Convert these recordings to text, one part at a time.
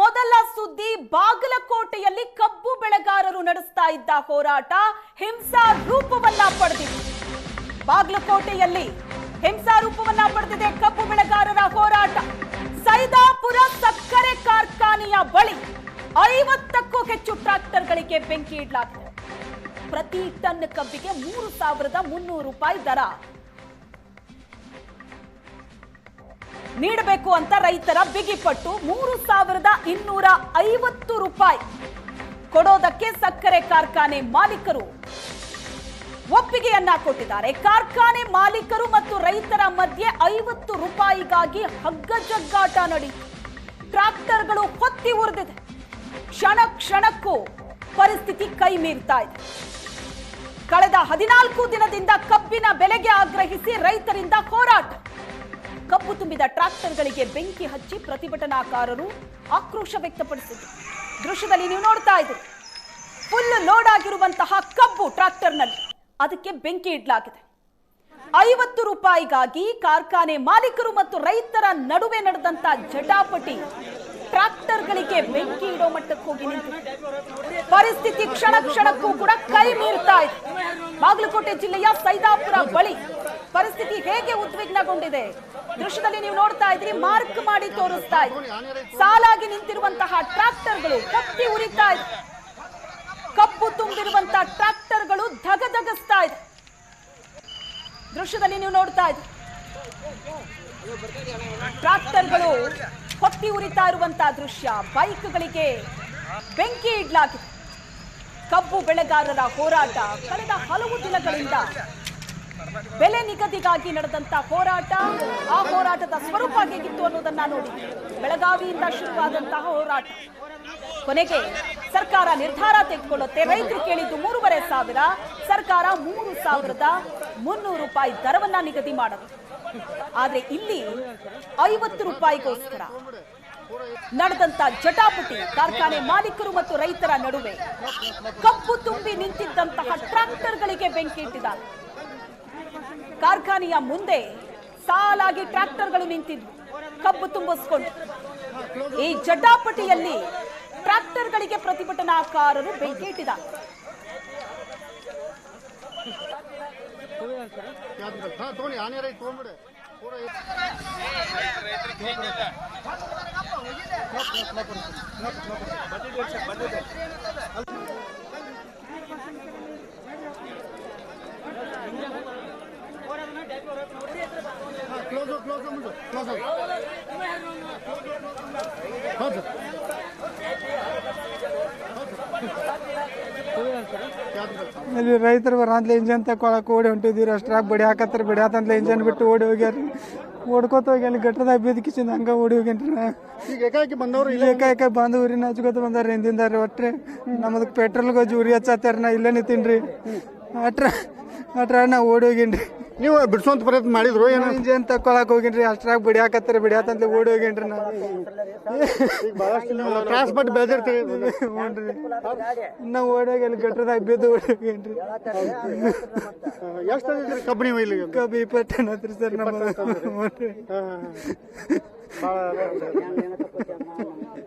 ಮೊದಲ ಸುದ್ದಿ ಬಾಗಲಕೋಟೆಯಲ್ಲಿ ಕಬ್ಬು ಬೆಳೆಗಾರರು ನಡೆಸ್ತಾ ಇದ್ದ ಹೋರಾಟ ಹಿಂಸಾ ರೂಪವನ್ನ ಪಡೆದಿದೆ. ಬಾಗಲಕೋಟೆಯಲ್ಲಿ ಹಿಂಸಾ ರೂಪವನ್ನ ಪಡೆದಿದೆ ಕಬ್ಬು ಬೆಳೆಗಾರರ ಹೋರಾಟ. ಸೈದಾಪುರ ಸಕ್ಕರೆ ಕಾರ್ಖಾನೆಯ ಬಳಿ ಐವತ್ತಕ್ಕೂ ಹೆಚ್ಚು ಟ್ರಾಕ್ಟರ್ಗಳಿಗೆ ಬೆಂಕಿ ಇಡಲಾಗಿದೆ ಪ್ರತಿ ಟನ್ ಕಬ್ಬಿಗೆ ಮೂರು ಸಾವಿರದ ಮುನ್ನೂರು ರೂಪಾಯಿ ದರ. ನೀಡಬೇಕು ಅಂತ ರೈತರ ಬಿಗಿಪಟ್ಟು ಮೂರು ಸಾವಿರದ ಇನ್ನೂರ ಐವತ್ತು ರೂಪಾಯಿ. ಕೊಡೋದಕ್ಕೆ ಸಕ್ಕರೆ ಕಾರ್ಖಾನೆ ಮಾಲೀಕರು. ಒಪ್ಪಿಗೆಯನ್ನ ಕೊಟ್ಟಿದ್ದಾರೆ. ಕಾರ್ಖಾನೆ ಮಾಲೀಕರು ಮತ್ತು ರೈತರ ಮಧ್ಯೆ ಐವತ್ತು ರೂಪಾಯಿಗಾಗಿ ಹಗ್ಗಜಗ್ಗಾಟ ನಡೆಯಿತು ಟ್ರಾಕ್ಟರ್ಗಳು ಹೊತ್ತಿ ಉರಿದಿದೆ. ಕ್ಷಣ ಕ್ಷಣಕ್ಕೂ ಪರಿಸ್ಥಿತಿ ಕೈ ಮೀರ್ತಾ ಇದೆ. ಕಳೆದ ಹದಿನಾಲ್ಕು ದಿನದಿಂದ ಕಬ್ಬಿನ ಬೆಲೆಗೆ ಆಗ್ರಹಿಸಿ ರೈತರಿಂದ ಹೋರಾಟ. ಕಬ್ಬು ತುಂಬಿದ ಟ್ರಾಕ್ಟರ್ಗಳಿಗೆ ಬೆಂಕಿ ಹಚ್ಚಿ ಪ್ರತಿಭಟನಾಕಾರರು ಆಕ್ರೋಶ ವ್ಯಕ್ತಪಡಿಸಿದ್ರು. ದೃಶ್ಯದಲ್ಲಿ ನೀವು ನೋಡ್ತಾ ಇದ್ರು ಫುಲ್ ಲೋಡ್ ಆಗಿರುವಂತಹ ಕಬ್ಬು ಟ್ರಾಕ್ಟರ್ನಲ್ಲಿ ಅದಕ್ಕೆ ಬೆಂಕಿ ಇಡಲಾಗಿದೆ. ಐವತ್ತು ರೂಪಾಯಿಗಾಗಿ ಕಾರ್ಖಾನೆ ಮಾಲೀಕರು ಮತ್ತು ರೈತರ ನಡುವೆ ನಡೆದಂತ ಜಟಾಪಟಿ ಟ್ರಾಕ್ಟರ್ಗಳಿಗೆ ಬೆಂಕಿ ಇಡೋ ಮಟ್ಟಕ್ಕೆ ಹೋಗಿ ಪರಿಸ್ಥಿತಿ ಕ್ಷಣ ಕ್ಷಣಕ್ಕೂ ಕೂಡ ಕೈ ಮೀರ್ತಾ ಇದೆ. ಬಾಗಲಕೋಟೆ ಜಿಲ್ಲೆಯ ಸೈದಾಪುರ ಬಳಿ ಪರಿಸ್ಥಿತಿ ಹೇಗೆ ಉದ್ವಿಗ್ನಗೊಂಡಿದೆ? ದೃಶ್ಯದಲ್ಲಿ ನೀವು ನೋಡ್ತಾ ಇದ್ರಿ ಮಾರ್ಕ್ ಮಾಡಿ ತೋರಿಸ್ತಾ ಇದ್ರಿ ಸಾಲಾಗಿ ನಿಂತಿರುವಂತಹ ಟ್ರಾಕ್ಟರ್ಗಳು ಕತ್ತಿ ಉರಿತಾ ಇದೆ. ಕಪ್ಪು ತುಂಬಿರುವಂತಹ ಟ್ರಾಕ್ಟರ್ಗಳು ಧಗಧಗಿಸ್ತಾ ಇದೆ. ದೃಶ್ಯದಲ್ಲಿ ನೀವು ನೋಡ್ತಾ ಇದ್ರಿ ಟ್ರಾಕ್ಟರ್ಗಳು ಹೊತ್ತಿ ಉರಿತಾ ಇರುವಂತಹ ದೃಶ್ಯ. ಬೈಕ್ಗಳಿಗೆ ಬೆಂಕಿ ಇಡ್ಲಾಗಿದೆ ಕಬ್ಬು ಬೆಳೆಗಾರರ ಹೋರಾಟ. ಕಳೆದ ಹಲವು ದಿನಗಳಿಂದ ಬೆಲೆ ನಿಗದಿಗಾಗಿ ನಡೆದಂತ ಹೋರಾಟ, ಆ ಹೋರಾಟದ ಸ್ವರೂಪ ಹೇಗಿತ್ತು ಅನ್ನೋದನ್ನ ನೋಡಿ ಬೆಳಗಾವಿಯಿಂದ ಶುರುವಾದಂತಹ ಹೋರಾಟ. ಕೊನೆಗೆ ಸರ್ಕಾರ ನಿರ್ಧಾರ ತೆಗೆದುಕೊಳ್ಳುತ್ತೆ. ರೈತರು ಕೇಳಿದ್ದು ಮೂರುವರೆ ಸಾವಿರ, ಸರ್ಕಾರ ಮೂರು ಸಾವಿರದ ಮುನ್ನೂರು ರೂಪಾಯಿ ದರವನ್ನ ನಿಗದಿ ಮಾಡುತ್ತೆ ಆದ್ರೆ ಇಲ್ಲಿ ಐವತ್ತು ರೂಪಾಯಿಗೋಸ್ಕರ ನಡೆದಂತ ಜಟಾಪಟಿ ಕಾರ್ಖಾನೆ ಮಾಲೀಕರು ಮತ್ತು ರೈತರ ನಡುವೆ ಕಬ್ಬು ತುಂಬಿ ನಿಂತಿದ್ದಂತಹ ಟ್ರ್ಯಾಕ್ಟರ್ಗಳಿಗೆ ಇಟ್ಟಿದ ಕಾರ್ಖಾನೆಯ ಮುಂದೆ ಸಾಲಾಗಿ ಟ್ರಾಕ್ಟರ್ಗಳು ನಿಂತಿದ್ವು. ಕಬ್ಬು ತುಂಬಿಸ್ಕೊಂಡು. ಈ ಜಟಾಪಟಿಯಲ್ಲಿ ಟ್ರ್ಯಾಕ್ಟರ್ಗಳಿಗೆ ಪ್ರತಿಭಟನಾಕಾರರು ಬೆಂಕಿ ಇಟ್ಟಿದ್ದಾರೆ ಹಾ ತಗೊಂಡಿ ಆನೆ ರೈಟ್ ತಗೊಂಡ್ಬಿಡೆ ಪೂರ ಕ್ಲೋಸ್ ಕ್ಲೋಸ್ ಮುಂದೆ ಕ್ಲೋಸ್ ಹೌದು ಇಲ್ಲಿ ರೈತರು ಬರಂತಲೇ ಇಂಜನ್ ತಕೊಳಕ್ ಓಡಿ ಹೊಂಟಿದ್ದೀರ ಅಷ್ಟ್ರಾಗ ಬಡಿ ಹಾಕತ್ತಾರ ಬಡಿ ಹಾಕಂತಲೇ ಇಂಜನ್ ಬಿಟ್ಟು ಓಡಿ ಹೋಗ್ಯಾರ ಓಡ್ಕೋತ ಹೋಗಿ ಅಲ್ಲಿ ಗಟ್ಟದಾಗ ಬಿದ್ದ ಕಿಚಿಂದ ಹಂಗ ಓಡಿ ಹೋಗ್ಯಾನ್ರಿ ನಾ. ಈಗ ಏಕಾಏಕಿ ಬಂದವರು ಇಲ್ಲಿ? ಏಕಾಏಕ ಬಂದು ಊರಿನ ಹಚ್ಕೋತ ಬಂದಾರ ಹಿಂದಿಂದಾರ ಒಟ್ರಿ ನಮ್ದು ಪೆಟ್ರೋಲ್ ಜೂರಿ ಉರಿ ಹಚ್ಚತ್ತಾರ ನಾ ಇಲ್ಲೇ ನಿಂತೀನ್ರಿ ಅಟ್ರ ಅಟ್ರ ನಾ ಓಡಿ ಹೋಗಿನ್ರಿ ನೀವು ಬಿಡಿಸುವಂತ ಪ್ರಯತ್ನ ಮಾಡಿದ್ರು ಏನು? ಇಂಜನ್ ತಕ್ಕೊಳಕ್ ಹೋಗಿನ್ರಿ ಅಷ್ಟ್ರಾಗ ಬಡಿ ಬಿಡಿಯಾತಂತ ಓಡಿ ಹೋಗಿನ್ರಿ ನಾ ಈಗ ಬಟ್ ನೀವು ತ್ರಾಸ ಪಟ್ಟು ಬೆಳೆದಿರ್ತೀವಿ ಹ್ಞೂನ್ರಿ. ನಾವು ಓಡಿ ಹೋಗಿ ಅಲ್ಲಿ ಗಟ್ಟದಾಗ ಬಿದ್ದು ಓಡಿ ಹೋಗಿನ್ರಿ. ಎಷ್ಟು ಕಬ್ಬು ನೀವು ಇಲ್ಲಿಗೆ? ಕಬ್ಬಿ ಪಟ್ಟಣತ್ರಿ ಸರ್ ನಮ್ಮ ಹ್ಞೂನ್ರಿ.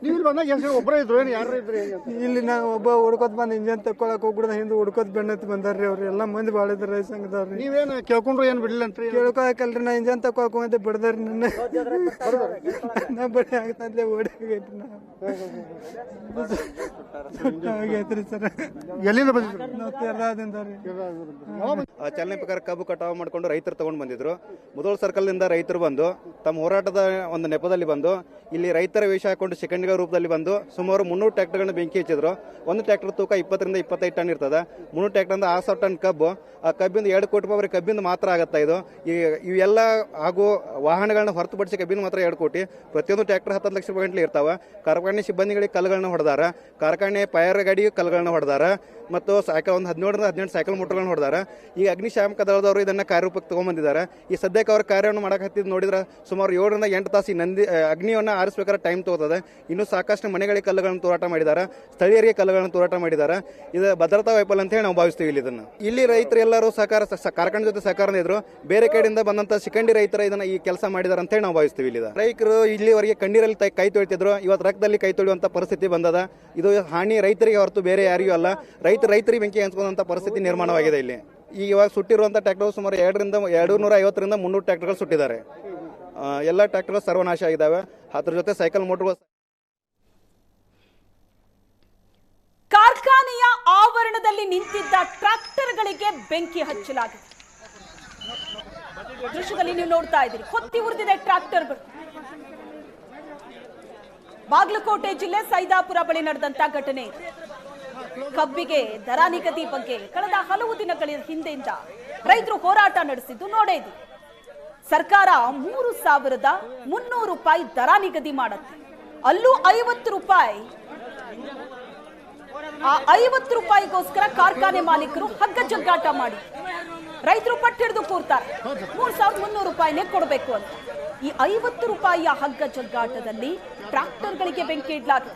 ನೀವು ಇಲ್ಲಿ ಬಂದಾಗ ಒಬ್ಬರೇ ಇದ್ರು? ಏನು ಯಾರು ಇದ್ರಿ ಹೆಂಗೆ ಅಂತ? ಇಲ್ಲಿ ನಾವು ಒಬ್ಬ ಹುಡ್ಕೋತ್ ಬಂದು ಇಂಜನ್ ತಕೊಳಕ್ ಹೋಗ್ಬಿಡ್ದ? ಹಿಂದೆ ಹುಡ್ಕೋತ್ ಬೆಣ್ಣತ್ ಬಂದಾರ್ರಿ ಅವ್ರು. ಎಲ್ಲ ಮಂದಿ ಭಾಳ ಇದ್ರ ಸಂಘದವ್ರಿ ನೀವೇನು ಕೇಳ್ಕೊಂಡ್ರು ಏನು ಬಿಡ್ಲಂತ್ರಿ ಕೇಳ್ಕೊಳಕಲ್ರಿ ನಾ ಇಂಜನ್ ತಕೊಳಕ್ ಹೋಗಂತ ಬಿಡ್ದಾರಿ ನನ್ನ. ನಾ ಬಡಿ ಆಗ್ತಂತಲೇ ಓಡಿ ಹೋಗೈತ್ರಿ ನಾ. ಸರ್ ಎಲ್ಲಿಂದ ಬಂದಿದ್ರು? ನಾವು ಆ ಚಾಲನೆ ಪ್ರಕಾರ ಕಬ್ಬು ಕಟಾವು ಮಾಡಿಕೊಂಡು ರೈತರು ತಗೊಂಡು ಬಂದಿದ್ರು. ಮುದೋಳ ಸರ್ಕಲ್ನಿಂದ ರೈತರು ಬಂದು ತಮ್ಮ ಹೋರಾಟದ ಒಂದು ನೆಪದಲ್ಲಿ ಬಂದು ಇಲ್ಲಿ ರೈತರ ವೇಷ ಹಾಕೊಂಡು ಸೆಕೆಂಡ್ ರೂಪದಲ್ಲಿ ಬಂದು ಸುಮಾರು ಮುನ್ನೂರು ಟ್ರ್ಯಾಕ್ಟರ್ಗಳನ್ನ ಬೆಂಕಿ ಹಚ್ಚಿದ್ರು. ಒಂದು ಟ್ರ್ಯಾಕ್ಟರ್ ತೂಕ ಇಪ್ಪತ್ತರಿಂದ ಇಪ್ಪತ್ತೈದು ಟನ್ ಇರ್ತದೆ. ಮುನ್ನೂರು ಟ್ರ್ಯಾಕ್ಟರ್ ಆರು ಸಾವಿರ ಟನ್ ಕಬ್ಬು ಆ ಕಬ್ಬಿಂದ ಎರಡು ಕೋಟಿ ರೂಪಾಯಿ ಕಬ್ಬಿಂದ ಮಾತ್ರ ಆಗತ್ತಾ ಇದು? ಈ ಇವೆಲ್ಲ ಹಾಗೂ ವಾಹನಗಳನ್ನ ಹೊರತುಪಡಿಸಿ ಕಬ್ಬಿನ ಮಾತ್ರ ಎರಡು ಕೋಟಿ. ಪ್ರತಿಯೊಂದು ಟ್ರ್ಯಾಕ್ಟರ್ ಹತ್ತು ಲಕ್ಷ ರೂಪಾಯಿ ಗಂಟ್ಲೆ ಇರ್ತಾವ. ಕಾರ್ಖಾನೆ ಸಿಬ್ಬಂದಿಗಳಿಗೆ ಕಲ್ಲುಗಳನ್ನ ಹೊಡೆದಾರ. ಕಾರ್ಖಾನೆ ಫೈರ್ ಗಾಡಿ ಕಲ್ಲುಗಳನ್ನ ಹೊಡೆದಾರ. ಮತ್ತು ಸೈಕಲ್ ಒಂದು ಹದಿನೇಳರಿಂದ ಹದಿನೆಂಟು ಸೈಕಲ್ ಮೋಟರ್ಗಳನ್ನ ಹೊಡೆದಾರ. ಈಗ ಅಗ್ನಿಶಾಮಕ ದಳದವರು ಇದನ್ನು ಕಾರ್ಯರೂಪಕ್ಕೆ ತಗೊಂಡ್ಬಂದಿದ್ದಾರೆ ಈ ಸದ್ಯಕ್ಕೆ ಅವ್ರ ಕಾರ್ಯವನ್ನು ಮಾಡಕ್ಕೆ ಹತ್ತಿದ್ದು ನೋಡಿದ್ರೆ ಸುಮಾರು ಏಳರಿಂದ ಎಂಟು ತಾಸು ಈ ನಂದಿ ಅಗ್ನಿಯನ್ನು ಆರಿಸ್ಬೇಕಾದ್ರೆ ಟೈಮ್ ತಗೋತದೆ. ಇನ್ನು ಸಾಕಷ್ಟು ಮನೆಗಳಿಗೆ ಕಲ್ಲುಗಳನ್ನು ತೋರಾಟ ಮಾಡಿದ್ದಾರೆ. ಸ್ಥಳೀಯರಿಗೆ ಕಲ್ಲುಗಳನ್ನು ತೋರಾಟ ಮಾಡಿದ್ದಾರೆ. ಇದು ಭದ್ರತಾ ವೈಫಲ್ಯ ಅಂತ ಹೇಳಿ ನಾವು ಭಾವಿಸ್ತೀವಿ ಇಲ್ಲಿ ಇದನ್ನು. ಇಲ್ಲಿ ರೈತರು ಎಲ್ಲರೂ ಸಹಕಾರ ಕಾರ್ಖಾನೆ ಜೊತೆ ಸಹಕಾರ ಇದ್ರು. ಬೇರೆ ಕಡೆಯಿಂದ ಬಂದಂತ ಶಿಖಂಡಿ ರೈತರ ಇದನ್ನ ಈ ಕೆಲಸ ಮಾಡಿದಾರೆ ಅಂತ ಹೇಳಿ ನಾವು ಭಾವಿಸ್ತೀವಿ ಇಲ್ಲಿ ರೈತರು ಇಲ್ಲಿವರೆಗೆ ಕಣ್ಣೀರಲ್ಲಿ ಕೈ ತೊಳಿತಿದ್ರು. ಇವತ್ತು ರಕ್ತದಲ್ಲಿ ಕೈ ತೊಳೆಯುವಂತ ಪರಿಸ್ಥಿತಿ ಬಂದದ. ಇದು ಹಾನಿ ರೈತರಿಗೆ ಹೊರತು ಬೇರೆ ಯಾರಿಗೂ ಅಲ್ಲ. ರೈತ ರೈತರಿಗೆ ಬೆಂಕಿ ಹಂಚ್ಕೊಂಡಂತ ಪರಿಸ್ಥಿತಿ ನಿರ್ಮಾಣವಾಗಿದೆ ಇಲ್ಲಿ. ಈಗ ಇವಾಗ ಸುಟ್ಟಿರುವಂತ ಟ್ರ್ಯಾಕ್ಟರ್ ಸುಮಾರು ಎರಡರಿಂದ ಎರಡು ನೂರ ಐವತ್ತರಿಂದ ಮುನ್ನೂರು ಟ್ರ್ಯಾಕ್ಟರ್ಗಳು ಸುಟ್ಟಿದ್ದಾರೆ. ಎಲ್ಲ ಟ್ರ್ಯಾಕ್ಟರ್ ಸರ್ವನಾಶ ಆಗಿದ್ದಾವೆ. ಅದ್ರ ಜೊತೆ ಸೈಕಲ್ ಮೋಟರ್ಗಳು ಕಾರ್ಖಾನೆಯ ಆವರಣದಲ್ಲಿ ನಿಂತಿದ್ದ ಟ್ರಾಕ್ಟರ್ಗಳಿಗೆ ಬೆಂಕಿ ಹಚ್ಚಲಾಗಿದೆ. ದೃಶ್ಯದಲ್ಲಿ ನೀವು ನೋಡ್ತಾ ಇದ್ದೀರಿ. ಹೊತ್ತಿ ಉರಿದಿದೆ ಟ್ರಾಕ್ಟರ್ಗಳು ಬಾಗಲಕೋಟೆ ಜಿಲ್ಲೆ ಸೈದಾಪುರ ಬಳಿ ನಡೆದಂತ ಘಟನೆ. ಕಬ್ಬಿಗೆ ದರ ನಿಗದಿ ಬಗ್ಗೆ ಕಳೆದ ಹಲವು ದಿನಗಳ ಹಿಂದೆಯಿಂದ ರೈತರು ಹೋರಾಟ ನಡೆಸಿದ್ದು ನೋಡೇದು ಸರ್ಕಾರ ಮೂರು ಸಾವಿರದ ಮುನ್ನೂರು ರೂಪಾಯಿ ದರ ನಿಗದಿ ಮಾಡುತ್ತೆ. ಅಲ್ಲೂ ಐವತ್ತು ರೂಪಾಯಿ, ಆ ಐವತ್ತು ರೂಪಾಯಿಗೋಸ್ಕರ ಕಾರ್ಖಾನೆ ಮಾಲೀಕರು ಹಗ್ಗ ಜಗ್ಗಾಟ ಮಾಡಿ ರೈತರು ಪಟ್ಟು ಹಿಡಿದು ಕೂರ್ತಾರೆ. ಮೂರ್ ಸಾವಿರದ ಮುನ್ನೂರು ರೂಪಾಯಿನೇ ಕೊಡಬೇಕು ಅಂತ. ಈ ಐವತ್ತು ರೂಪಾಯಿಯ ಹಗ್ಗ ಜಗ್ಗಾಟದಲ್ಲಿ ಟ್ರಾಕ್ಟರ್ಗಳಿಗೆ ಬೆಂಕಿ ಇಡ್ಲಾಗಿದೆ.